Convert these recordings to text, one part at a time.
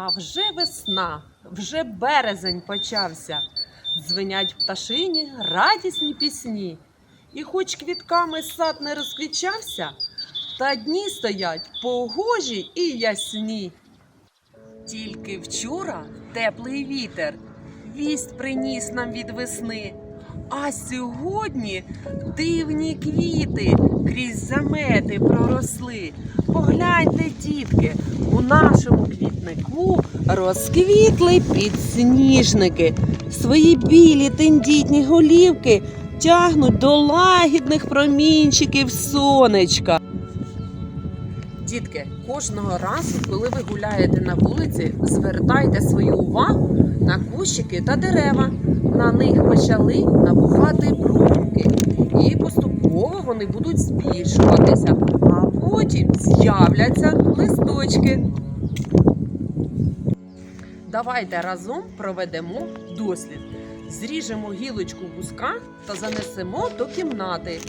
А вже весна, вже березень почався. Дзвенять пташині радісні пісні. І хоч квітками сад не розквічався, та дні стоять погожі і ясні. Тільки вчора теплий вітер вість приніс нам від весни. А сьогодні дивні квіти крізь замети проросли. Погляньте, дітки, у нашому квітнику розквітли підсніжники. Свої білі тендітні голівки тягнуть до лагідних промінчиків сонечка. Дітки, кожного разу, коли ви гуляєте на вулиці, звертайте свою увагу на кущики та дерева. На них почали набухати бруньки. І поступово вони будуть збільшуватися, а потім з'являться листочки. Давайте разом проведемо дослід. Зріжемо гілочку бузка та занесемо до кімнати.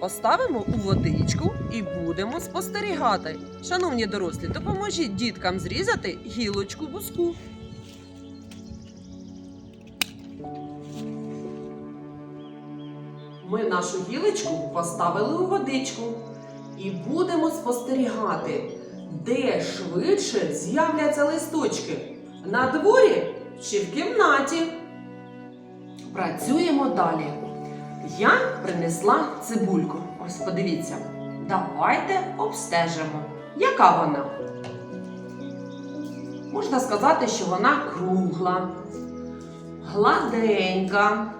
Поставимо у водичку і будемо спостерігати. Шановні дорослі, допоможіть діткам зрізати гілочку бузку. Ми нашу гілочку поставили у водичку і будемо спостерігати, де швидше з'являться листочки на дворі чи в кімнаті. Працюємо далі. Я принесла цибульку. Ось подивіться. Давайте обстежимо, яка вона. Можна сказати, що вона кругла, гладенька.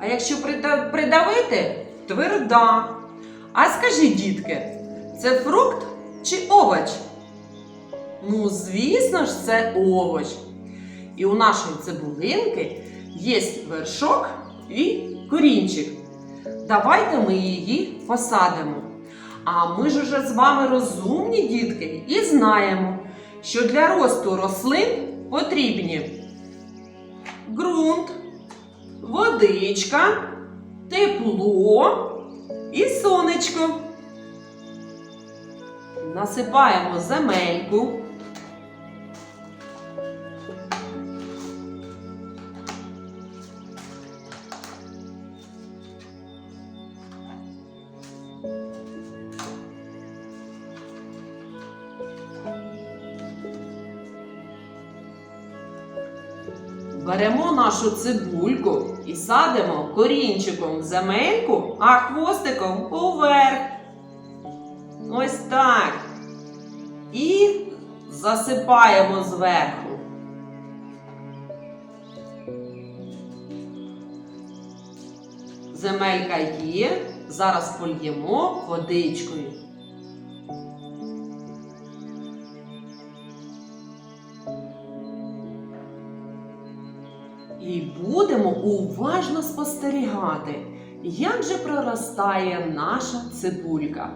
А якщо придавити, тверда. А скажіть, дітки, це фрукт чи овоч? Ну, звісно ж, це овоч. І у нашої цибулинки є вершок і корінчик. Давайте ми її посадимо. А ми ж уже з вами розумні дітки і знаємо, що для росту рослин потрібні ґрунт, водичка, тепло і сонечко. Насипаємо земельку. Беремо нашу цибульку і садимо корінчиком в земельку, а хвостиком уверх. Ось так. І засипаємо зверху. Земелька є. Зараз польємо водичкою. І будемо уважно спостерігати, як же проростає наша цибулька.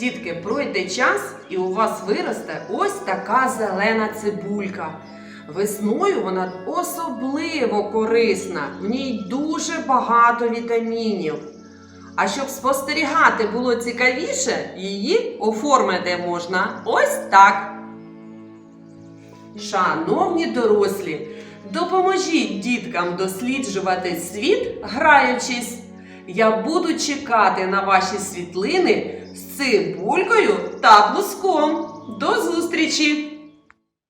Дітки, пройде час і у вас виросте ось така зелена цибулька. Весною вона особливо корисна, в ній дуже багато вітамінів. А щоб спостерігати було цікавіше, її оформити можна ось так. Шановні дорослі, допоможіть діткам досліджувати світ, граючись. Я буду чекати на ваші світлини з цибулькою та буском. До зустрічі!